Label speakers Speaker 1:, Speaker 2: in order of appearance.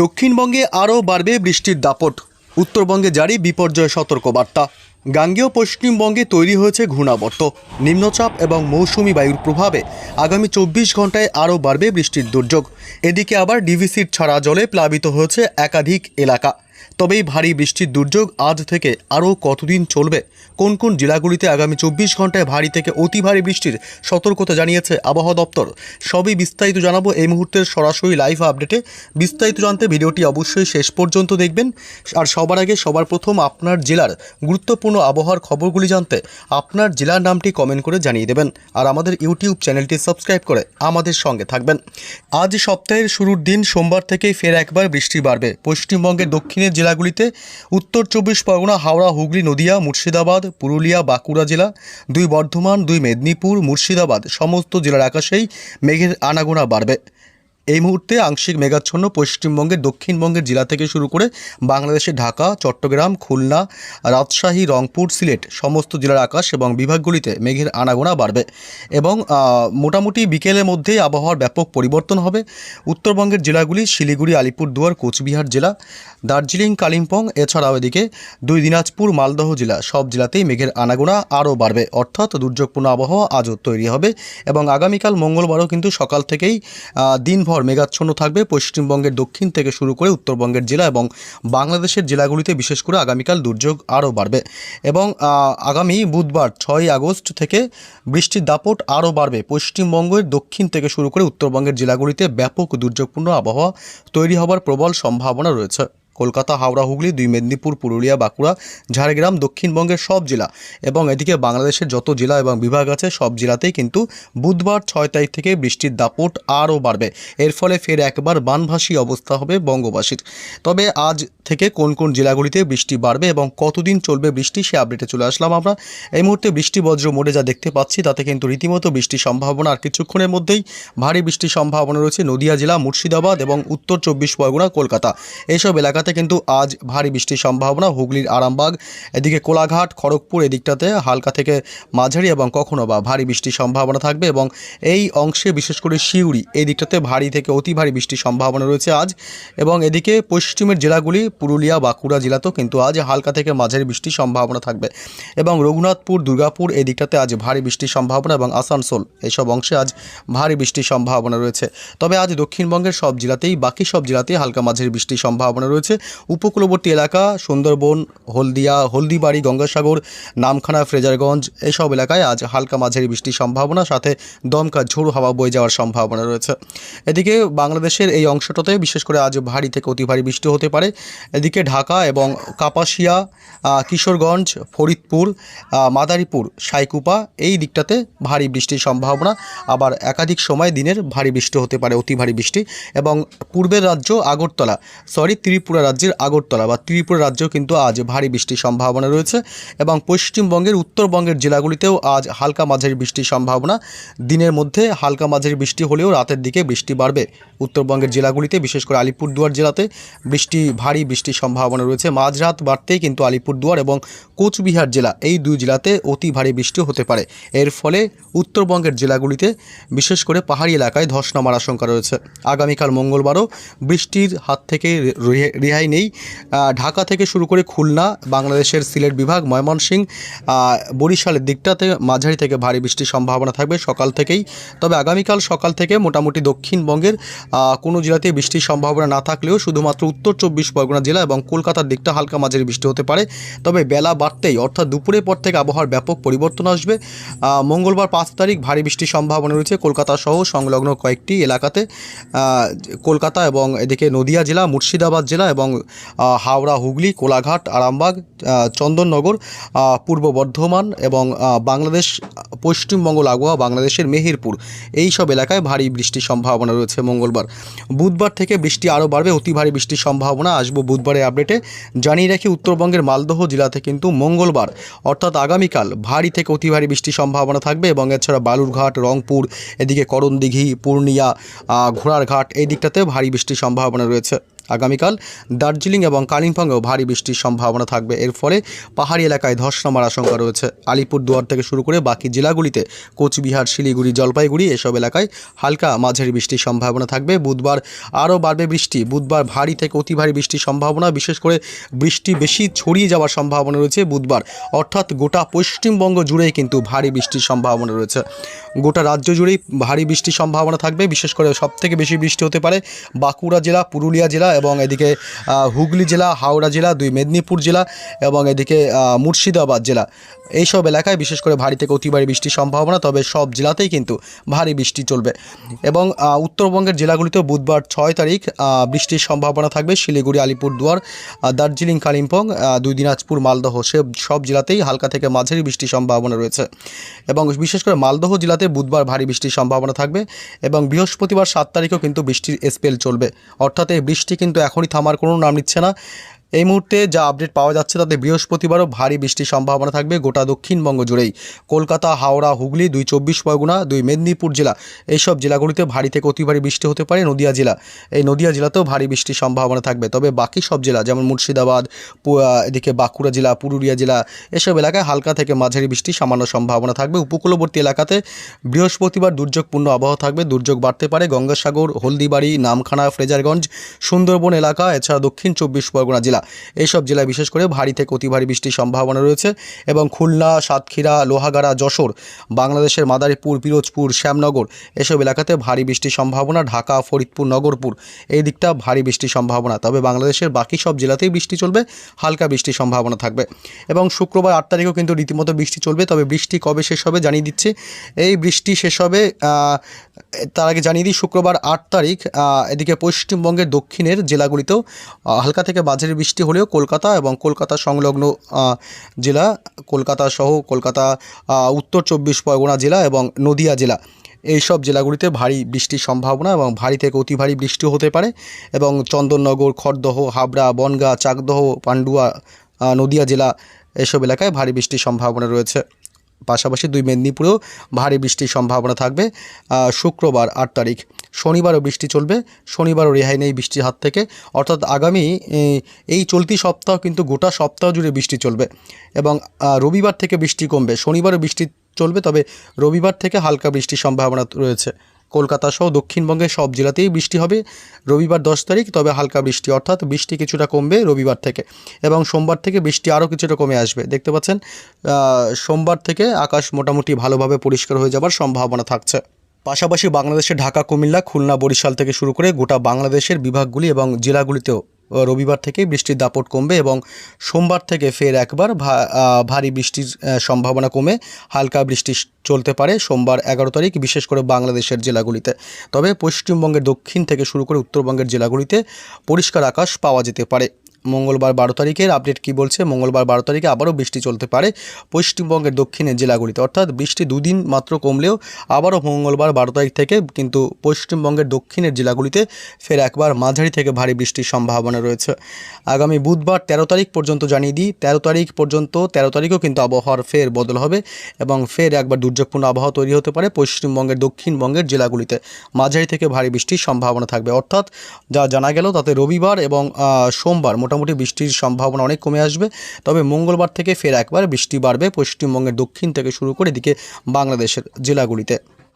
Speaker 1: দক্ষিণবঙ্গে আরও বাড়বে বৃষ্টির দাপট। উত্তরবঙ্গে জারি বিপর্যয় সতর্কবার্তা। গাঙ্গেয় পশ্চিমবঙ্গে তৈরি হয়েছে ঘূর্ণাবর্ত। নিম্নচাপ এবং মৌসুমি বায়ুর প্রভাবে আগামী চব্বিশ ঘন্টায় আরও বাড়বে বৃষ্টির দুর্যোগ। এদিকে আবার ডিভিসির ছাড়া জলে প্লাবিত হয়েছে একাধিক এলাকা। তবে এই ভারী বৃষ্টির দুর্যোগ আজ থেকে আরও কতদিন চলবে? কোন কোন জেলাগুলিতে আগামী চব্বিশ ঘন্টায় ভারী থেকে অতি ভারী বৃষ্টির সতর্কতা জানিয়েছে আবহাওয়া দপ্তর? সবই বিস্তারিত জানাব এই মুহূর্তের সরাসরি লাইভ আপডেটে। বিস্তারিত জানতে ভিডিওটি অবশ্যই শেষ পর্যন্ত দেখবেন। আর সবার আগে সবার প্রথম আপনার জেলার গুরুত্বপূর্ণ আবহাওয়ার খবরগুলি জানতে আপনার জেলার নামটি কমেন্ট করে জানিয়ে দেবেন। আর আমাদের ইউটিউব চ্যানেলটি সাবস্ক্রাইব করে আমাদের সঙ্গে থাকবেন। আজ সপ্তাহের শুরুর দিন সোমবার থেকেই ফের একবার বৃষ্টি বাড়বে। পশ্চিমবঙ্গের দক্ষিণের জেলাগুলিতে উত্তর চব্বিশ পরগনা, হাওড়া, হুগলি, নদিয়া, মুর্শিদাবাদ, পুরুলিয়া, বাঁকুড়া জেলা, দুই বর্ধমান, দুই মেদিনীপুর, মুর্শিদাবাদ, সমস্ত জেলার আকাশেই মেঘের আনাগোনা বাড়বে। এই মুহূর্তে আংশিক মেঘাচ্ছন্ন পশ্চিমবঙ্গের দক্ষিণবঙ্গের জেলা থেকে শুরু করে বাংলাদেশের ঢাকা চট্টগ্রাম খুলনা রাজশাহী রংপুর সিলেট সমস্ত জেলার আকাশ এবং বিভাগগুলিতে মেঘের আনাগোনা বাড়বে এবং মোটামুটি বিকেলের মধ্যেই আবহাওয়ার ব্যাপক পরিবর্তন হবে। উত্তরবঙ্গের জেলাগুলি শিলিগুড়ি আলিপুরদুয়ার কোচবিহার জেলা দার্জিলিং কালিম্পং এছাড়াও এদিকে দুই দিনাজপুর মালদহ জেলা সব জেলাতেই মেঘের আনাগোনা আরও বাড়বে। অর্থাৎ দুর্যোগপূর্ণ আবহাওয়া আজও তৈরি হবে এবং আগামীকাল মঙ্গলবারও কিন্তু সকাল থেকেই আহ, দিনভর মেঘাচ্ছন্ন থাকবে। পশ্চিমবঙ্গের দক্ষিণ থেকে শুরু করে উত্তরবঙ্গের জেলা এবং বাংলাদেশের জেলাগুলিতে বিশেষ করে আগামীকাল দুর্যোগ আরও বাড়বে। এবং আগামী বুধবার ছয় আগস্ট থেকে বৃষ্টির দাপট আরও বাড়বে। পশ্চিমবঙ্গের দক্ষিণ থেকে শুরু করে উত্তরবঙ্গের জেলাগুলিতে ব্যাপক দুর্যোগপূর্ণ আবহাওয়া তৈরি হবার প্রবল সম্ভাবনা রয়েছে। কলকাতা, হাওড়া, হুগলি, দুই মেদিনীপুর, পুরুলিয়া, বাঁকুড়া, ঝাড়গ্রাম, দক্ষিণবঙ্গের সব জেলা এবং এদিকে বাংলাদেশের যত জেলা এবং বিভাগ আছে সব জেলাতেই কিন্তু বুধবার ছয় তারিখ থেকে বৃষ্টির দাপট আরও বাড়বে। এর ফলে ফের একবার বানভাসী অবস্থা হবে বঙ্গবাসীর। তবে আজ থেকে কোন কোন জেলাগুলিতে বৃষ্টি বাড়বে এবং কতদিন চলবে বৃষ্টি সে আপডেটে চলে আসলাম আমরা। এই মুহূর্তে বৃষ্টি বজ্র মোড়ে যা দেখতে পাচ্ছি তাতে কিন্তু রীতিমতো বৃষ্টির সম্ভাবনা আর কিছুক্ষণের মধ্যেই ভারী বৃষ্টির সম্ভাবনা রয়েছে নদিয়া জেলা, মুর্শিদাবাদ এবং উত্তর চব্বিশ পরগনা, কলকাতা। এইসব এলাকাতে কিন্তু আজ ভারী বৃষ্টির সম্ভাবনা। হুগলির আরামবাগ, এদিকে কোলাঘাট, খড়গপুর এদিকটাতে হালকা থেকে মাঝারি এবং কখনো বা ভারী বৃষ্টির সম্ভাবনা থাকবে এবং এই অংশে বিশেষ করে শিউড়ি এই দিকটাতে ভারী থেকে অতি ভারী বৃষ্টির সম্ভাবনা রয়েছে আজ। এবং এদিকে পশ্চিমের জেলাগুলি, পুরুলিয়া, বাঁকুড়া জেলাতেও কিন্তু আজ হালকা থেকে মাঝারি বৃষ্টির সম্ভাবনা থাকবে। এবং রঘুনাথপুর, দুর্গাপুর এই দিকটাতে আজ ভারী বৃষ্টির সম্ভাবনা এবং আসানসোল এইসব অংশে আজ ভারী বৃষ্টির সম্ভাবনা রয়েছে। তবে আজ দক্ষিণবঙ্গের সব জেলাতেই, বাকি সব জেলাতেই হালকা মাঝারি বৃষ্টির সম্ভাবনা রয়েছে। উপকূলবর্তী এলাকা, সুন্দরবন, হলদিয়া, হলদিবাড়ি, গঙ্গাসাগর, নামখানা, ফ্রেজারগঞ্জ, এসব এলাকায় আজ হালকা মাঝারি বৃষ্টির সম্ভাবনা, সাথে দমকা ঝোড়ো হাওয়া বয়ে যাওয়ার সম্ভাবনা রয়েছে। এদিকে বাংলাদেশের এই অংশটাতে বিশেষ করে আজ ভারী থেকে অতি ভারী বৃষ্টি হতে পারে। এদিকে ঢাকা এবং কাপাসিয়া কিশোরগঞ্জ, ফরিদপুর মাদারীপুর, সাইকুপা এই দিকটাতে ভারী বৃষ্টির সম্ভাবনা। আবার একাধিক সময় দিনের ভারী বৃষ্টি হতে পারে, অতি ভারী বৃষ্টি। এবং পূর্বের রাজ্য আগরতলা, সরি, ত্রিপুরা রাজ্যের আগরতলা বা ত্রিপুরা রাজ্যেও কিন্তু আজ ভারী বৃষ্টির সম্ভাবনা রয়েছে এবং পশ্চিমবঙ্গের উত্তরবঙ্গের জেলাগুলিতেও আজ হালকা মাঝারি বৃষ্টির সম্ভাবনা। দিনের মধ্যে হালকা মাঝারি বৃষ্টি হলেও রাতের দিকে বৃষ্টি বাড়বে। উত্তরবঙ্গের জেলাগুলিতে, বিশেষ করে আলিপুরদুয়ার জেলাতে, বৃষ্টি, ভারী বৃষ্টির সম্ভাবনা রয়েছে। মাঝরাত বাড়তেই কিন্তু আলিপুরদুয়ার এবং কোচবিহার জেলা এই দুই জেলাতে অতি ভারী বৃষ্টি হতে পারে। এর ফলে উত্তরবঙ্গের জেলাগুলিতে, বিশেষ করে পাহাড়ি এলাকায় ধস নামার আশঙ্কা রয়েছে। আগামীকাল মঙ্গলবারও বৃষ্টির হাত থেকে রে- রেহাই নেই। ঢাকা থেকে শুরু করে খুলনা, বাংলাদেশের সিলেট বিভাগ ময়মনসিংহ বরিশালের দিকটাতে মাঝারি থেকে ভারী বৃষ্টির সম্ভাবনা থাকবে সকাল থেকেই। তবে আগামীকাল সকাল থেকে মোটামুটি দক্ষিণবঙ্গের কোনো জেলাতে বৃষ্টির সম্ভাবনা না থাকলেও শুধুমাত্র উত্তর চব্বিশ পরগনা জেলা এবং কলকাতার দিকটা হালকা মাঝারি বৃষ্টি হতে পারে। তবে বেলা বাড়তেই, অর্থাৎ দুপুরের পর থেকে আবহাওয়ার ব্যাপক পরিবর্তন আসবে। মঙ্গলবার পাঁচ তারিখ ভারী বৃষ্টির সম্ভাবনা রয়েছে কলকাতা সহ সংলগ্ন কয়েকটি এলাকাতে। কলকাতা এবং এদিকে নদিয়া জেলা, মুর্শিদাবাদ জেলা এবং আহ, হাওড়া হুগলি কোলাঘাট আরামবাগ চন্দননগর পূর্ব বর্ধমান এবং বাংলাদেশ পশ্চিমবঙ্গ লাগোয়া বাংলাদেশের মেহেরপুর। এই সব এলাকায় ভারী বৃষ্টির সম্ভাবনা রয়েছে মঙ্গলবার। বুধবার থেকে বৃষ্টি আরও বাড়বে অতি ভারী বৃষ্টির সম্ভাবনা আসব বুধবারের আপডেটে। জানিয়ে রাখি উত্তরবঙ্গের মালদহ জেলাতে কিন্তু মঙ্গলবার অর্থাৎ আগামীকাল ভারী থেকে অতি ভারী বৃষ্টির সম্ভাবনা থাকবে এবং এছাড়া বালুরঘাট রংপুর এদিকে করণদিঘি পূর্ণিয়া ঘোড়ারঘাট এই দিকটাতে ভারী বৃষ্টির সম্ভাবনা রয়েছে। আগামীকাল দার্জিলিং এবং কালিম্পংয়েও ভারী বৃষ্টির সম্ভাবনা থাকবে। এর ফলে পাহাড়ি এলাকায় ধস নামার আশঙ্কা রয়েছে। আলিপুরদুয়ার থেকে শুরু করে বাকি জেলাগুলিতে কোচবিহার, শিলিগুড়ি, জলপাইগুড়ি এসব এলাকায় হালকা মাঝারি বৃষ্টির সম্ভাবনা থাকবে। বুধবার আরও বাড়বে বৃষ্টি। বুধবার ভারী থেকে অতি ভারী বৃষ্টির সম্ভাবনা, বিশেষ করে বৃষ্টি বেশি ছড়িয়ে যাওয়ার সম্ভাবনা রয়েছে বুধবার। অর্থাৎ গোটা পশ্চিমবঙ্গ জুড়েই কিন্তু ভারী বৃষ্টির সম্ভাবনা রয়েছে। গোটা রাজ্য জুড়েই ভারী বৃষ্টির সম্ভাবনা থাকবে। বিশেষ করে সবথেকে বেশি বৃষ্টি হতে পারে বাঁকুড়া জেলা, পুরুলিয়া জেলা এবং এদিকে হুগলি জেলা, হাওড়া জেলা, দুই মেদিনীপুর জেলা এবং এদিকে মুর্শিদাবাদ জেলা। এইসব এলাকায় বিশেষ করে ভারী থেকে অতি ভারী বৃষ্টির সম্ভাবনা, তবে সব জেলাতেই কিন্তু ভারী বৃষ্টি চলবে। এবং উত্তরবঙ্গের জেলাগুলিতেও বুধবার ছয় তারিখ বৃষ্টির সম্ভাবনা থাকবে। শিলিগুড়ি, আলিপুরদুয়ার দার্জিলিং, কালিম্পং দুই দিনাজপুর, মালদহ, সে সব জেলাতেই হালকা থেকে মাঝারি বৃষ্টির সম্ভাবনা রয়েছে। এবং বিশেষ করে মালদহ জেলাতে বুধবার ভারী বৃষ্টির সম্ভাবনা থাকবে এবং বৃহস্পতিবার সাত তারিখেও কিন্তু বৃষ্টির স্পেল চলবে। অর্থাৎ এই বৃষ্টি কিন্তু এখনই থামার কোনো নাম নিচ্ছে না। এই মুহূর্তে যা আপডেট পাওয়া যাচ্ছে তাতে বৃহস্পতিবারও ভারী বৃষ্টির সম্ভাবনা থাকবে গোটা দক্ষিণবঙ্গ জুড়েই। কলকাতা, হাওড়া, হুগলি, দুই চব্বিশ পরগনা, দুই মেদিনীপুর জেলা। এইসব জেলাগুলিতে ভারী থেকে অতি ভারী বৃষ্টি হতে পারে নদিয়া জেলা। এই নদিয়া জেলাতেও ভারী বৃষ্টির সম্ভাবনা থাকবে। তবে বাকি সব জেলা, যেমন মুর্শিদাবাদ এদিকে বাঁকুড়া জেলা, পুরুলিয়া জেলা, এসব এলাকায় হালকা থেকে মাঝারি বৃষ্টি সামান্য সম্ভাবনা থাকবে। উপকূলবর্তী এলাকাতে বৃহস্পতিবার দুর্যোগপূর্ণ আবহাওয়া থাকবে। দুর্যোগ বাড়তে পারে গঙ্গাসাগর, হলদিবাড়ি, নামখানা, ফ্রেজারগঞ্জ, সুন্দরবন এলাকা, এছাড়া দক্ষিণ চব্বিশ পরগনা জেলা। এইসব জেলায় বিশেষ করে ভারী থেকে অতি ভারী বৃষ্টির সম্ভাবনা রয়েছে এবং খুলনা, সাতক্ষীরা, লোহাগাড়া, যশোর, বাংলাদেশের মাদারীপুর, পিরোজপুর, শ্যামনগর এসব এলাকাতে ভারী বৃষ্টির সম্ভাবনা, ঢাকা, ফরিদপুর, নগরপুর এই দিকটা ভারী বৃষ্টির সম্ভাবনা। তবে বাংলাদেশের বাকি সব জেলাতেই বৃষ্টি চলবে, হালকা বৃষ্টির সম্ভাবনা থাকবে। এবং শুক্রবার আট তারিখেও কিন্তু রীতিমতো বৃষ্টি চলবে, তবে বৃষ্টি কবে শেষ হবে জানিয়ে দিচ্ছি। এই বৃষ্টি শেষ হবে তার আগে জানিয়ে দিই, শুক্রবার আট তারিখ এদিকে পশ্চিমবঙ্গের দক্ষিণের জেলাগুলিতেও হালকা থেকে মাঝারি বৃষ্টি হলেও কলকাতা এবং কলকাতা সংলগ্ন জেলা, কলকাতা সহ কলকাতা উত্তর চব্বিশ পরগনা জেলা এবং নদিয়া জেলা এই সব জেলাগুলিতে ভারী বৃষ্টির সম্ভাবনা এবং ভারী থেকে অতি ভারী বৃষ্টি হতে পারে এবং চন্দননগর, খড়দহ, হাবড়া, বনগাঁ, চাকদহ, পান্ডুয়া নদিয়া জেলা এসব এলাকায় ভারী বৃষ্টির সম্ভাবনা রয়েছে। পাশাপাশি দুই মেদিনীপুরেও ভারী বৃষ্টির সম্ভাবনা থাকবে শুক্রবার আট তারিখ। শনিবারও বৃষ্টি চলবে, শনিবারও রেহাই নেই বৃষ্টির হাত থেকে। অর্থাৎ আগামী এই চলতি সপ্তাহ কিন্তু গোটা সপ্তাহ জুড়ে বৃষ্টি চলবে এবং রবিবার থেকে বৃষ্টি কমবে। শনিবারও বৃষ্টি চলবে, তবে রবিবার থেকে হালকা বৃষ্টির সম্ভাবনা রয়েছে। কলকাতা সহ দক্ষিণবঙ্গের সব জেলাতেই বৃষ্টি হবে রবিবার দশ তারিখ, তবে হালকা বৃষ্টি। অর্থাৎ বৃষ্টি কিছুটা কমবে রবিবার থেকে এবং সোমবার থেকে বৃষ্টি আরও কিছুটা কমে আসবে। দেখতে পাচ্ছেন সোমবার থেকে আকাশ মোটামুটি ভালোভাবে পরিষ্কার হয়ে যাবার সম্ভাবনা থাকছে। পাশাপাশি বাংলাদেশের ঢাকা, কুমিল্লা, খুলনা, বরিশাল থেকে শুরু করে গোটা বাংলাদেশের বিভাগগুলি এবং জেলাগুলিতেও রবিবার থেকেই বৃষ্টির দাপট কমবে এবং সোমবার থেকে ফের একবার ভারী বৃষ্টির সম্ভাবনা কমে হালকা বৃষ্টি চলতে পারে সোমবার এগারো তারিখ, বিশেষ করে বাংলাদেশের জেলাগুলিতে। তবে পশ্চিমবঙ্গের দক্ষিণ থেকে শুরু করে উত্তরবঙ্গের জেলাগুলিতে পরিষ্কার আকাশ পাওয়া যেতে পারে। মঙ্গলবার বারো তারিখের আপডেট কি বলছে? মঙ্গলবার বারো তারিখে আবারও বৃষ্টি চলতে পারে পশ্চিমবঙ্গের দক্ষিণের জেলাগুলিতে। অর্থাৎ বৃষ্টি দুদিন মাত্র কমলেও আবারও মঙ্গলবার বারো তারিখ থেকে কিন্তু পশ্চিমবঙ্গের দক্ষিণের জেলাগুলিতে ফের একবার মাঝারি থেকে ভারী বৃষ্টির সম্ভাবনা রয়েছে। আগামী বুধবার তেরো তারিখ পর্যন্ত জানিয়ে দিই, তেরো তারিখ পর্যন্ত, তেরো তারিখও কিন্তু আবহাওয়ার ফের বদল হবে এবং ফের একবার দুর্যোগপূর্ণ আবহাওয়া তৈরি হতে পারে পশ্চিমবঙ্গের দক্ষিণবঙ্গের জেলাগুলিতে। মাঝারি থেকে ভারী বৃষ্টির সম্ভাবনা থাকবে। অর্থাৎ যা জানা গেল, তাতে রবিবার এবং সোমবার মোটামুটি বৃষ্টির সম্ভাবনা অনেক কমে আসবে। তবে মঙ্গলবার থেকে ফের একবার বৃষ্টি বাড়বে। পশ্চিমবঙ্গের দক্ষিণ থেকে শুরু করে এদিকে বাংলাদেশের জেলাগুলিতে।